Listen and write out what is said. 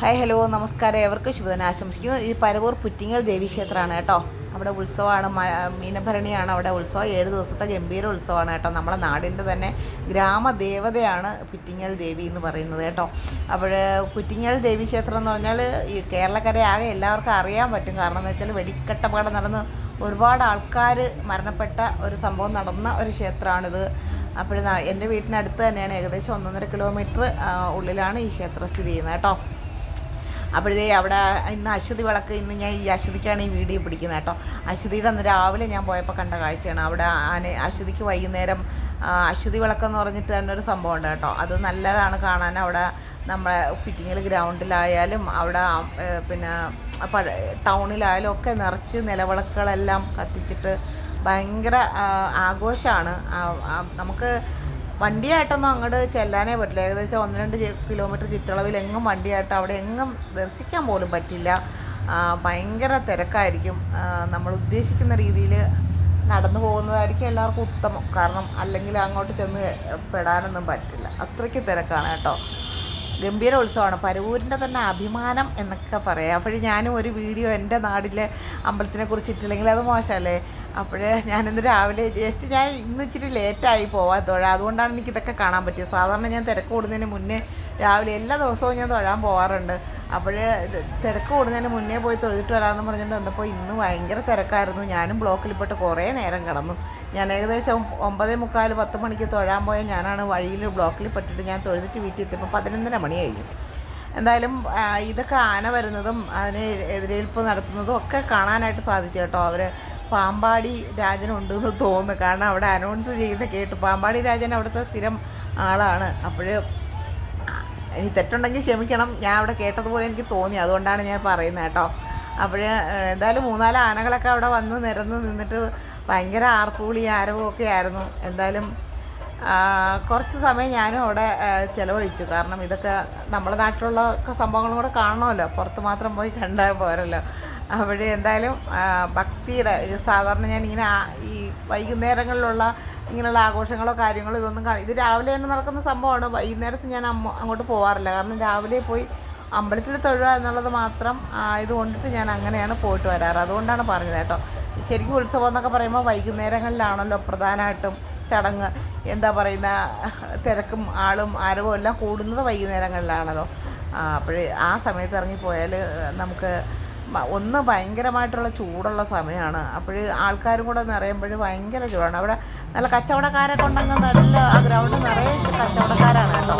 Hi hello നമസ്കാരം. ഏവർക്കും ശുഭദിനം ആശംസിക്കുന്നു. ഈ പരവൂർ പുറ്റിങ്ങൽ ദേവീക്ഷേത്രമാണ് കേട്ടോ. അവിടെ ഉത്സവമാണ്. മീനഭരണിയാണ് അവിടെ ഉത്സവം. ഏഴ് ദിവസത്തെ ഗംഭീര ഉത്സവമാണ് കേട്ടോ. നമ്മുടെ നാടിന്റെ തന്നെ ഗ്രാമദേവതയാണ് പുറ്റിങ്ങൽ ദേവി എന്ന് പറയുന്നത് കേട്ടോ. അപ്പോൾ പുറ്റിങ്ങൽ ദേവി ക്ഷേത്രം എന്ന് പറഞ്ഞാൽ ഈ കേരളക്കരയാകെ എല്ലാവർക്കും അറിയാൻ പറ്റും. കാരണം എന്ന് വെച്ചാൽ വെടിക്കെട്ടപാട് നടന്ന് ഒരുപാട് ആൾക്കാർ മരണപ്പെട്ട ഒരു സംഭവം നടന്ന ഒരു ക്ഷേത്രമാണിത്. അപ്പോൾ എന്റെ വീട്ടിനടുത്ത് തന്നെയാണ് ഏകദേശം ഒന്നൊന്നര കിലോമീറ്റർ ഉള്ളിലാണ് ഈ ക്ഷേത്രം സ്ഥിതി ചെയ്യുന്നത് കേട്ടോ. അപ്പോഴേ അവിടെ ഇന്ന് അശ്വതി വിളക്ക് ഇന്ന് ഞാൻ ഈ അശ്വതിക്കാണ് ഈ വീഡിയോ പിടിക്കുന്നത് കേട്ടോ. അശ്വതിയുടെ അന്ന് രാവിലെ ഞാൻ പോയപ്പോൾ കണ്ട കാഴ്ചയാണ്. അവിടെ ആന അശ്വതിക്ക് വൈകുന്നേരം അശ്വതി വിളക്കെന്ന് പറഞ്ഞിട്ട് തന്നെ ഒരു സംഭവം ഉണ്ട് കേട്ടോ. അത് നല്ലതാണ് കാണാൻ. അവിടെ നമ്മുടെ പിറ്റിങ്ങൽ ഗ്രൗണ്ടിലായാലും അവിടെ പിന്നെ ടൗണിലായാലും ഒക്കെ നിറച്ച് നിലവിളക്കുകളെല്ലാം കത്തിച്ചിട്ട് ഭയങ്കര ആഘോഷമാണ്. നമുക്ക് വണ്ടിയായിട്ടൊന്നും അങ്ങോട്ട് ചെല്ലാനേ പറ്റില്ല. ഏകദേശം ഒന്ന് രണ്ട് കിലോമീറ്റർ ചുറ്റളവിൽ എങ്ങും വണ്ടിയായിട്ട് അവിടെ എങ്ങും ദർശിക്കാൻ പോലും പറ്റില്ല. ഭയങ്കര തിരക്കായിരിക്കും. നമ്മൾ ഉദ്ദേശിക്കുന്ന രീതിയിൽ നടന്നു പോകുന്നതായിരിക്കും എല്ലാവർക്കും ഉത്തമം. കാരണം അല്ലെങ്കിൽ അങ്ങോട്ട് ചെന്ന് പെടാനൊന്നും പറ്റില്ല. അത്രയ്ക്ക് തിരക്കാണ് കേട്ടോ. ഗംഭീര ഉത്സവമാണ്. പരവൂരിന്റെ തന്നെ അഭിമാനം എന്നൊക്കെ പറയാം. അപ്പോഴും ഞാനും ഒരു വീഡിയോ എന്റെ നാടിലെ അമ്പലത്തിനെ കുറിച്ചിട്ടില്ലെങ്കിൽ അത് മോശമല്ലേ? അപ്പോഴേ ഞാനിന്ന് രാവിലെ ജസ്റ്റ് ഞാൻ ഇന്ന് ഇച്ചിരി ലേറ്റായി പോവാൻ തൊഴാം. അതുകൊണ്ടാണ് എനിക്ക് ഇതൊക്കെ കാണാൻ പറ്റിയത്. സാധാരണ ഞാൻ തിരക്ക് കൂടുന്നതിന് മുന്നേ രാവിലെ എല്ലാ ദിവസവും ഞാൻ തൊഴാൻ പോവാറുണ്ട്. അപ്പോഴേ തിരക്ക് കൂടുന്നതിന് മുന്നേ പോയി തൊഴുതിട്ട് വരാമെന്ന് പറഞ്ഞിട്ട് വന്നപ്പോൾ ഇന്ന് ഭയങ്കര തിരക്കായിരുന്നു. ഞാനും ബ്ലോക്കിൽപ്പെട്ട് കുറേ നേരം കിടന്നു. ഞാൻ ഏകദേശം ഒമ്പതേ മുക്കാൽ പത്ത് മണിക്ക് തൊഴാൻ പോയ ഞാനാണ് വഴിയിൽ ബ്ലോക്കിൽ പെട്ടിട്ട് ഞാൻ തൊഴുതിട്ട് വീട്ടിൽ എത്തിയപ്പോൾ പതിനൊന്നര മണി കഴിഞ്ഞു. എന്തായാലും ഇതൊക്കെ ആന വരുന്നതും അതിന് എതിരേൽപ്പ് നടത്തുന്നതും ഒക്കെ കാണാനായിട്ട് സാധിച്ചു കേട്ടോ അവർ പാമ്പാടി രാജനുണ്ട് എന്ന് തോന്നുന്നു. കാരണം അവിടെ അനൗൺസ് ചെയ്യുന്ന കേട്ട്. പാമ്പാടി രാജൻ അവിടുത്തെ സ്ഥിരം ആളാണ്. അപ്പോൾ ഇനി തെറ്റുണ്ടെങ്കിൽ ക്ഷമിക്കണം. ഞാൻ അവിടെ കേട്ടതുപോലെ എനിക്ക് തോന്നി. അതുകൊണ്ടാണ് ഞാൻ പറയുന്നത് കേട്ടോ. അപ്പോൾ എന്തായാലും മൂന്നാൽ ആനകളൊക്കെ അവിടെ വന്ന് നിരന്ന് നിന്നിട്ട് ഭയങ്കര ആർപ്പുവിളി ആരവും ഒക്കെ ആയിരുന്നു. എന്തായാലും കുറച്ച് സമയം ഞാനും അവിടെ ചിലവഴിച്ചു. കാരണം ഇതൊക്കെ നമ്മുടെ നാട്ടിലുള്ള സംഭവങ്ങളും കൂടെ കാണണമല്ലോ. പുറത്ത് മാത്രം പോയി കണ്ടാൽ പോരല്ലോ. അവിടെ എന്തായാലും ഭക്തിയുടെ സാധാരണ ഞാൻ ഇങ്ങനെ ഈ വൈകുന്നേരങ്ങളിലുള്ള ഇങ്ങനെയുള്ള ആഘോഷങ്ങളോ കാര്യങ്ങളോ ഇതൊന്നും കാണും ഇത് രാവിലെ തന്നെ നടക്കുന്ന സംഭവമാണ്. വൈകുന്നേരത്ത് ഞാൻ അമ്മ അങ്ങോട്ട് പോകാറില്ല കാരണം രാവിലെ പോയി അമ്പലത്തിൽ തൊഴുക എന്നുള്ളത് മാത്രം കൊണ്ടിട്ട് ഞാൻ അങ്ങനെയാണ് പോയിട്ട് വരാറ്. അതുകൊണ്ടാണ് പറഞ്ഞത് കേട്ടോ. ശരിക്കും ഉത്സവം എന്നൊക്കെ പറയുമ്പോൾ വൈകുന്നേരങ്ങളിലാണല്ലോ പ്രധാനമായിട്ടും ചടങ്ങ്. എന്താ പറയുന്ന തിരക്കും ആളും ആരവും എല്ലാം കൂടുന്നത് വൈകുന്നേരങ്ങളിലാണല്ലോ. അപ്പോഴേ ആ സമയത്ത് ഇറങ്ങിപ്പോയാൽ നമുക്ക് ഒന്ന് ഭയങ്കരമായിട്ടുള്ള ചൂടുള്ള സമയമാണ് അപ്പോൾ ആൾക്കാരും കൂടെ നിറയുമ്പോൾ ഭയങ്കര ചൂടാണ്. അവിടെ നല്ല കച്ചവടക്കാരെ കൊണ്ടങ്ങ് നല്ല ഗ്രൗണ്ട് നിറയെ കച്ചവടക്കാരാണ് കേട്ടോ.